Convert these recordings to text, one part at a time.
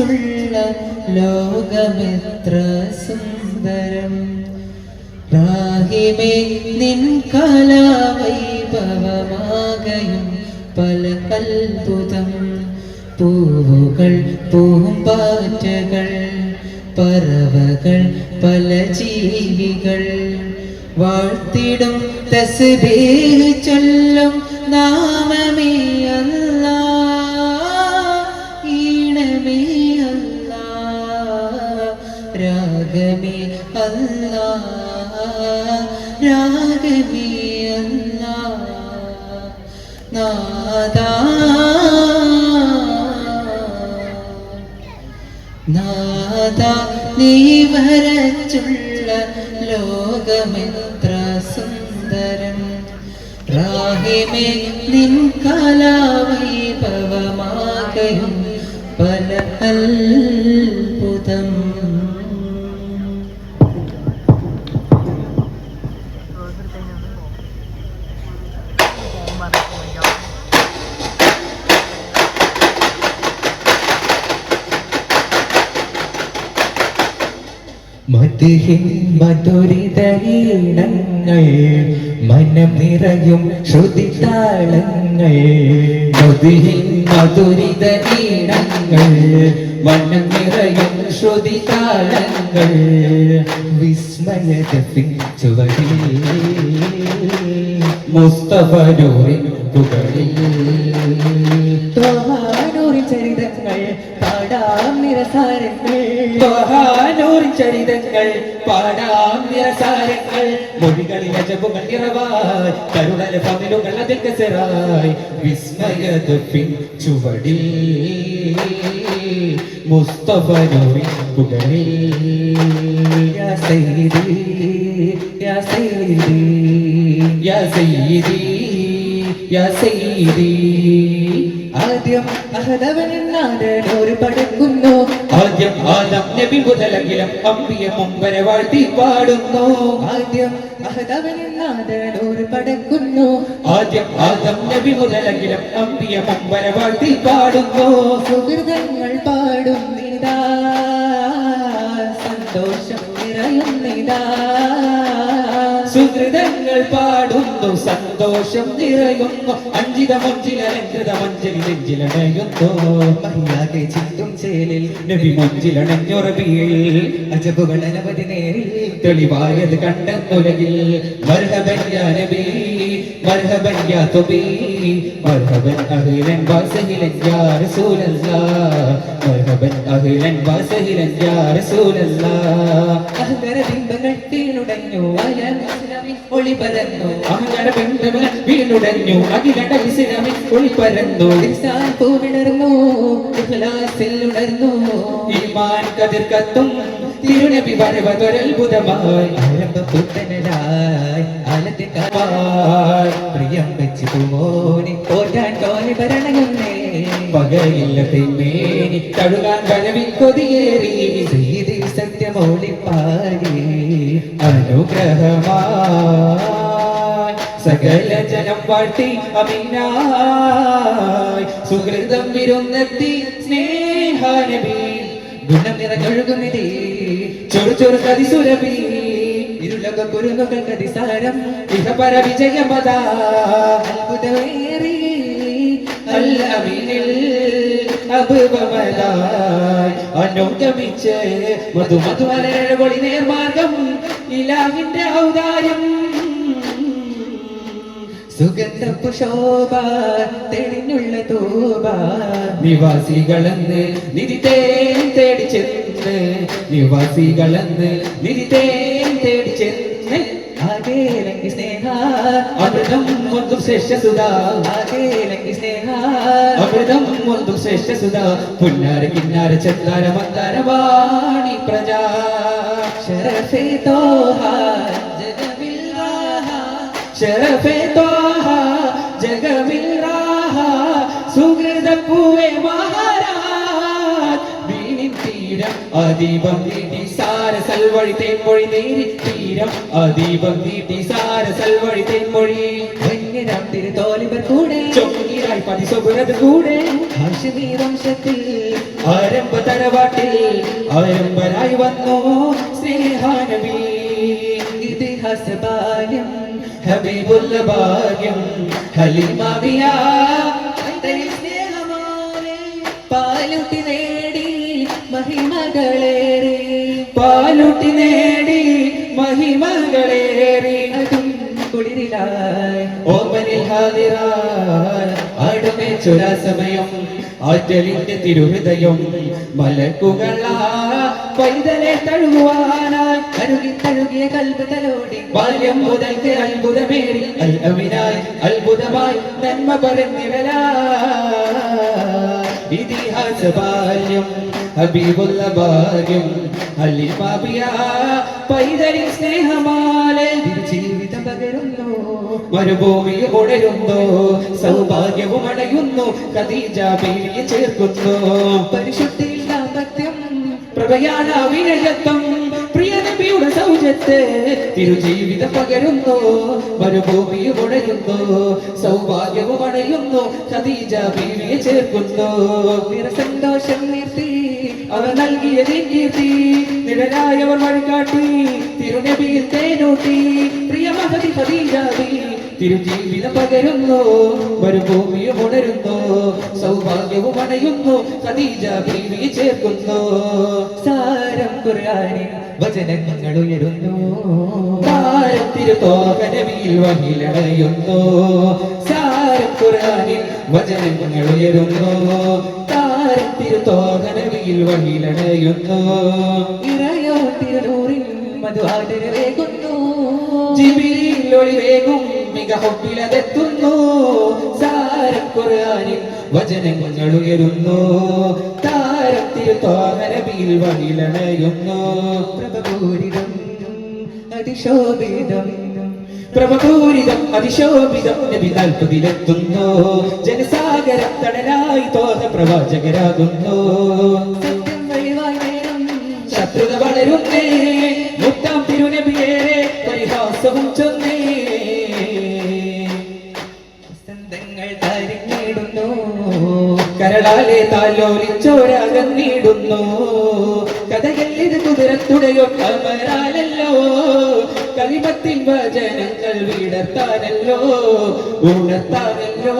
വരച്ചുള്ള ലോകമെത്ര സുന്ദരം. രാഹിമേ നിൻ കലാവൈഭവമാകയും പല അത്ഭുതം. പൂവുകൾ പൂമ്പാറ്റകൾ പറവകൾ പല ജീവികൾ. വാഴ്ത്തിടും തസ്ബീഹ് ചൊല്ലും നാമമേ അല്ലാ രാഗമേ അല്ലാ രാഗമേ അല്ലാ. നാദാ നാദ നീ വരച്ചുള്ള ലോകമെത്ര സുന്ദരം. രാഹിമേ നിൻ കലാവൈഭവമാകയും പല അത്ഭുതം മധുഹിൻ മധുരിതരീണങ്ങൾ മനം നിറയും ശ്രുതിത്താളങ്ങൾ മധുഹിൻ മധുരിതരീണങ്ങൾ മനം നിറയും ശ്രുതിത്താളങ്ങൾ വിസ്മയതപ്പിൻ ചുവടിൽ മുസ്തഫ നൂറിൻ പുകളിൽ ത്വഹാനൂറിൻ ചരിതങ്ങൾ പാടാം നിരസാരങ്ങൾ. ചരിതങ്ങൾ പാടാം മൊഴികളിൽ കരുണൽ പകലുകൾ അതിൽ കസറായി വിസ്മയതപ്പിൻ ചുവടിൽ പുകളിൽ യാ സയ്യിദി യാ സയ്യിദി യാ സയ്യിദി. യാ സയ്യിദി ആദ്യം അഹദവൻ നാടനൂർ പടക്കുന്നു. ആദ്യം ആദം നബി മുതലെങ്കിലും അമ്പിയ മുമ്പരെ വാഴ്ത്തി പാടുന്നു. ആദ്യം അഹദവൻ നാടനൂർ പടക്കുന്നു. ആദ്യം ആദം നബി മുതലെങ്കിലും അമ്പിയ മുമ്പരെ വാഴ്ത്തി പാടുന്നു. സുഹൃതങ്ങൾ പാടുന്നിതാ സന്തോഷം നിറയുന്നിതാ. പാടുന്നു. സന്തോഷം നിറയുന്നു. അഞ്ചിത മഞ്ചിലലങ്കൃത മഞ്ചലി നെഞ്ചിലണയുന്നു. മഹിയാകെ ചിന്തും ചേലിൽ നബി മഞ്ചിലണഞ്ഞുറബിയിൽ അജബുകൾ അനവധി നേരിൽ തെളിവായത് കണ്ടെന്നുലകിൽ മരണ യാ നബി മർഹബൻ യാ തുബി മർഹബൻ അഹ്ലൻ വസഹിലൻ യാ റസൂലല്ലാഹ് മർഹബൻ അഹ്ലൻ വസഹിലൻ യാ റസൂലല്ലാഹ് അഹങ്കര ബിംബങ്ങൾ തീണുടഞ്ഞു അയൽ ഇസ്ലാമിൽ ഒളി പരന്നു അഹങ്കര ബിംബങ്ങൾ വീണുടഞ്ഞു അഖിലണ്ട ഇസ്ലാമിൽ ഒളിപ്പരന്നു ഇൻസാൻ പൂവിടർന്നു ഇഖ്ലാസിൽ ഉണർന്നു. ഈമാൻ കതിർ കത്തും തിരുനബി വരവതൊരത്ഭുതമായി. ആരംഭ പുത്തനലായി ആലത്തെ ആയി പ്രിയം വെച്ച് പൂമോനി പോറ്റാൻ തോന്നി ഭരണങ്ങുന്നേ പകയില്ല തെന്മേനി തഴുകാൻ കനവിൽ കൊതിയേറി. സീതി സത്യമോളി പാടി അനുഗ്രഹമായി. സകല ജനം വാട്ടി അമീനായി. സുഹൃതം വിരുന്നെത്തി സ്നേഹാനബി. ഗുണം നിറഞ്ഞൊഴുകുന്നിതേ ചൊറു ചൊറു കതി സുരഭി. ഇരുലോക കുരുന്നുകൾ കതിസാരം ഇഹപര വിജയമത നേർമാർഗം ഇലാവിന്റെ ഔദാര്യം. സുഗന്ധ പുഷോഭ തെളിഞ്ഞുള്ള തോബ നിവാസികളെന്ന് നിരിതേൻ തേടി ചെന്ന്. നിവാസികളെന്ന് നിരിതേൻ തേടി ചെന്ന്. ആകേലങ്കി സ്നേഹ. അമൃതം ഒന്നും ശ്രേഷ്ഠ സുധാ ആകെ സ്നേഹ. അമൃതം ഒന്നും ശ്രേഷ്ഠ സുധാ പുന്നാര കിന്നാര ചെന്നാര മന്ദാര വാണി പ്രജാ. ശരഫേ തോഹ ശരഫേ ത്വാഹ ജഗമിൽ റാഹ സുഹൃത പൂവേ മഹാരാജ്. വീണിൻ തീരം അദീപം നീട്ടി സാര സൽവഴി തേൻമൊഴി നേരി തീരം അദീപം നീട്ടി സാര സൽവഴി തേൻമൊഴി. വന്യരാം തിരുതോലിവർ കൂടെ ചൊങ്കിരായി പതിസൊബുരത് കൂടെ. ഹാഷിമി വംശത്തിൽ ആരംഭ തറവാട്ടിൽ ആരംഭരായി വന്നു സ്നേഹാനവി. ഇതിഹാസ ബാല്യം സ്നേഹമാലെ പാലുട്ടി നേടി മഹിമകളേറെ. കുളിരിലായി ഓർമ്മനിൽ ഹാദിറാൻ ആടുമേ ചുരാ ആറ്റലിന്റെ തിരുഹൃദയം മലക്കുകളാ പൈതലെ തഴുകുവാനായി തഴുകി തഴുകിയ കൽബ് തലോടി ബാല്യം മുതൽക്ക് അത്ഭുതമേറി. അല്ലവിനായി അത്ഭുതമായി നന്മ പറഞ്ഞിടലാ ഇതിഹാസ ബാല്യം ഹബീബുള്ള ഭാഗ്യം അല്ലിമാബിയ പൈതലിൻ സ്നേഹമാലെ ജീവിതം പകരുന്നു. മരുഭൂമി ഉണരുന്നു സൗഭാഗ്യവും അടയുന്നു കദീജ ബീവിയെ ചേർക്കുന്നു. പരിശുദ്ധിയിൽ ദാമ്പത്യം പ്രഭയാണ് വിനയത്വം പ്രിയ നബിയുടെ സൗജത്ത് തിരുജീവിതം പകരുന്നു. മരുഭൂമി ഉണരുന്നു സൗഭാഗ്യവും അടയുന്നു ഖദീജ ബീവിയെ ചേർക്കുന്നു. നിറസന്തോഷം നിർത്തി അവർ നൽകിയ കീർത്തി. നിഴലായവർ വഴികാട്ടി തിരുനബിയിൽ തേനൂട്ടി. പ്രിയ മഹതി ഖദീജാബി തിരുജീവിതം പകരുന്നു മരുഭൂമിയും ഉണരുന്നു സൗഭാഗ്യവും അണയുന്നു ഖദീജ ഭീമിയെ ചേർക്കുന്നു. സാരം കുറയാനി വചനങ്ങൾ ഉയരുന്നു വഹിലടയുന്നു സാരം ഖുർആനിൽ വചനങ്ങൾ ഉയരുന്നു താരത്തിരു തോകനവിയിൽ വഹിലടയുന്നു ഇറയോ തിരുനൂറിൽ മധു ആദരവേകുന്നു ജിബിരിയിൽ ഒളിവേകും ഹൊപ്പിലതെത്തുന്നു സാരം ഖുർആനിൽ വചനങ്ങൾ ഉയരുന്നു. താരത്തിൽ തോകനവിയിൽ വഴിലണയുന്നു. പ്രഭപൂരിതം അതിശോഭിതം. പ്രഭപൂരിതം അതിശോഭിതം നബി താൽപ്പതിലെത്തുന്നു ജനസാഗരം തോന്ന പ്രവാചകരാകുന്നു കരളാലെ താലോലിച്ചോരകന്നിടുന്നു കഥകളിത് കുതിരത്തുടയോ കമരാലല്ലോ കളിമത്തിൻ വചനങ്ങൾ വിടർത്താനല്ലോ. ഉണർത്താനല്ലോ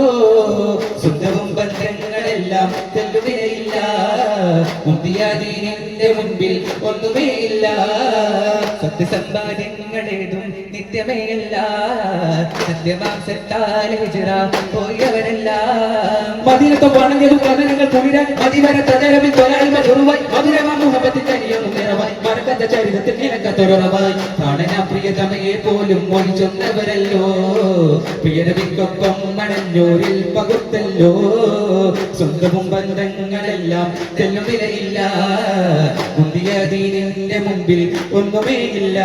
സുഖവും ബന്ധങ്ങളെല്ലാം തെല്ലുകയില്ല മുന്തിയാദീനിന്റെ മുൻപിൽ ഒന്നുമേയില്ല ഇല്ല. സത്യസമ്പാദ്യങ്ങളേതും ഹിജറ പോയവരെല്ലാം. പോലും പ്രിയരവിക്കൊപ്പം മണഞ്ഞൂരിൽ പകുത്തല്ലോ. സ്വന്തവും ബന്ധങ്ങളെല്ലാം തെല്ലും മുന്തിയ ദീനിന്റെ മുമ്പിൽ ഒന്നുമേ ഇല്ല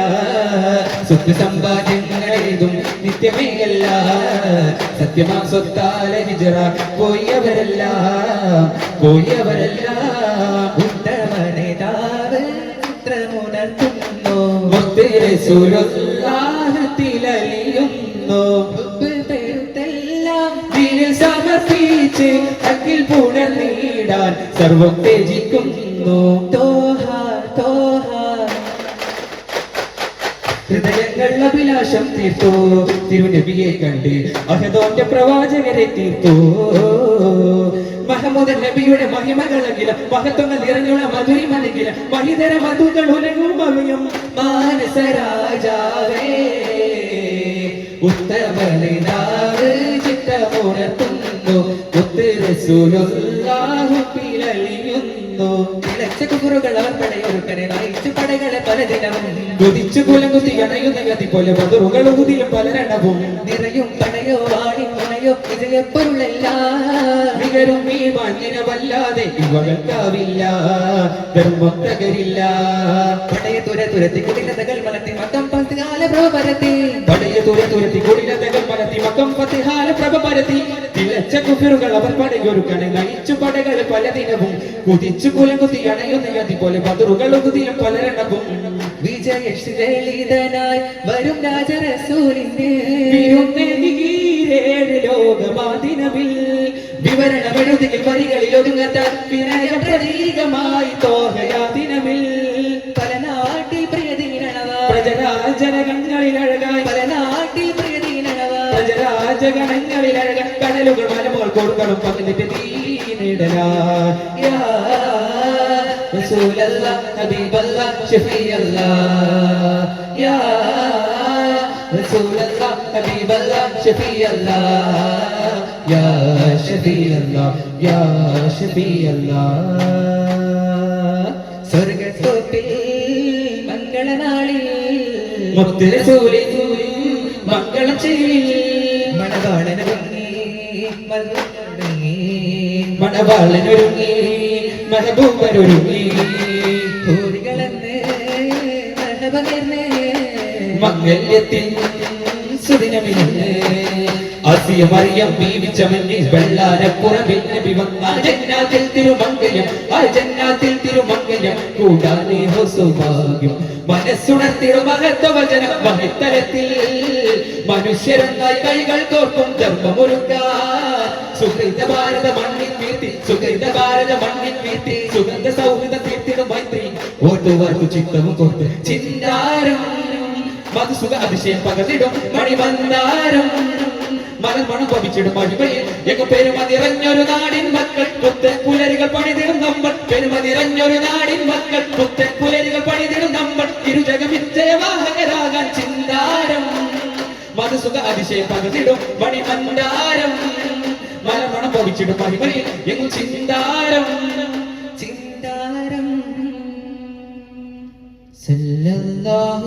സത്യസമ്പാദ്യങ്ങളേതും നിത്യമേയല്ല. സത്യമാ സ്വത്താലെ ഹിജറ പോയവരല്ല പോയവരല്ല ഉത്തമ നേതാവ് ചിത്രമുണർത്തുന്നു ദീനിൽ സമർപ്പിച്ച് അക്കിൽ പുണർന്നിടാൻ സർവം ത്യജിക്കുന്നു തോഹ തോഹ ഹൃദയങ്ങൾ അഭിലാഷം തീർത്തു. തിരുനബിയെ കണ്ട് അഹദോന്റെ പ്രവാചകരെ തീർത്തു. മഹമ്മൂദ് നബിയുടെ മഹിമകളെങ്കില മഹത്വങ്ങൾ നിറഞ്ഞുള്ള മധുരിമലകില മഹിതര മധുകൾ ഉലകും അവയം മാനസരാജാവേ ഉത്തമനാവ് ചിത്തമുണർത്തുന്നു ഉത്തരസുലാഹു പിലലിയുന്നു അവർ പടയൊരുക്കനെ നയിച്ചു പടകളെ പലതിനവും കുതിച്ചു കുലകുത്തി അണയുന്ന ഗതി പോലെ പതിറുകൾ കുതിയും പലരെണ്ണവും നിറയും പടയോ വാണി പണയോ വിജയപ്പൊരുളെല്ലാം മികരും ഈ മഞ്ഞിനവല്ലാതെ ഇവകൾക്കാവില്ല ധർമ്മം തകരില്ല തുരത്തി കുടിലതകൾ മലത്തി മക്കം പടയ തുര തുരത്തി കുടിലതകൾ മലത്തി മക്കം പത്തിഹാല പ്രഭ പരത്തി തിളച്ച കുഫിറുകൾ അവർ പടയൊരുക്കണെ. നയിച്ചു പടകൾ പലദിനവും കുതിച്ചു കുലകുത്തി അണയുന്ന ഗതി പോലെ ഊതിലും പലരെണ്ണവും വിജയശ്രീലിതനായി വരും രാജരസൂലിന്റെ വിവരണമെഴുതിയിൽ വരികളിൽ ഒതുങ്ങാത്ത വിനയ പ്രതീകമായി തോഹയാദിനവിൽ പല നാട്ടിൽ പ്രിയതീനണവ പ്രജരാജനകങ്ങളിൽ അഴകായി പല നാട്ടിൽ പ്രിയതീനണവ പ്രജരാജഗണങ്ങളിൽ അഴകായി കടലുകൾ മലമുകൾ കൊടുക്കണം പങ്കിട്ട് തീനിടലാ ഷഫീഅല്ലാ സ്വർഗത്തോപ്പിൽ മംഗളനാളിൽ ചെയ്യിൽ. മണവാളനൊരുങ്ങി മണവാളനൊരുങ്ങി സുദിനമിന്ന് അസിയ മറിയം കൈകൾ കോർക്കും ധർമ്മമൊരുക്കാൻ. സുഹൃത ഭാരത മണ്ണിൽ വീഴ്ത്തി സുഹൃത ഭാരത മണ്ണിൽ വീഴ്ത്തി. സുഗന്ധ സൗഹൃദ തീർത്തിടും മൈത്രി. ചിത്തവും ചിന്താരം മധുസുഖ അഭിഷേകം പകർന്നിടും മണിമന്ദാരം മലമണം പവിച്ചിടും മഹിമയിൽ എങ്ങും പെരുമതിറഞ്ഞൊരു നാടിൻ മക്കൾ പുത്തൻ പുലരികൾ പണിതിടും നമ്മൾ. പെരുമതിറഞ്ഞൊരു നാടിൻ മക്കൾ പുത്തൻ പുലരികൾ പണിതിടും നമ്മൾ. ഇരുജഗമിച്ചയവാഹകരാകാൻ ചിന്താരം. മധുസുഖ അതിശയം പകർന്നിടും മണിമന്ദാരം മലമണം പവിച്ചിടും മഹിമയിൽ എങ്ങും ചിന്താരം.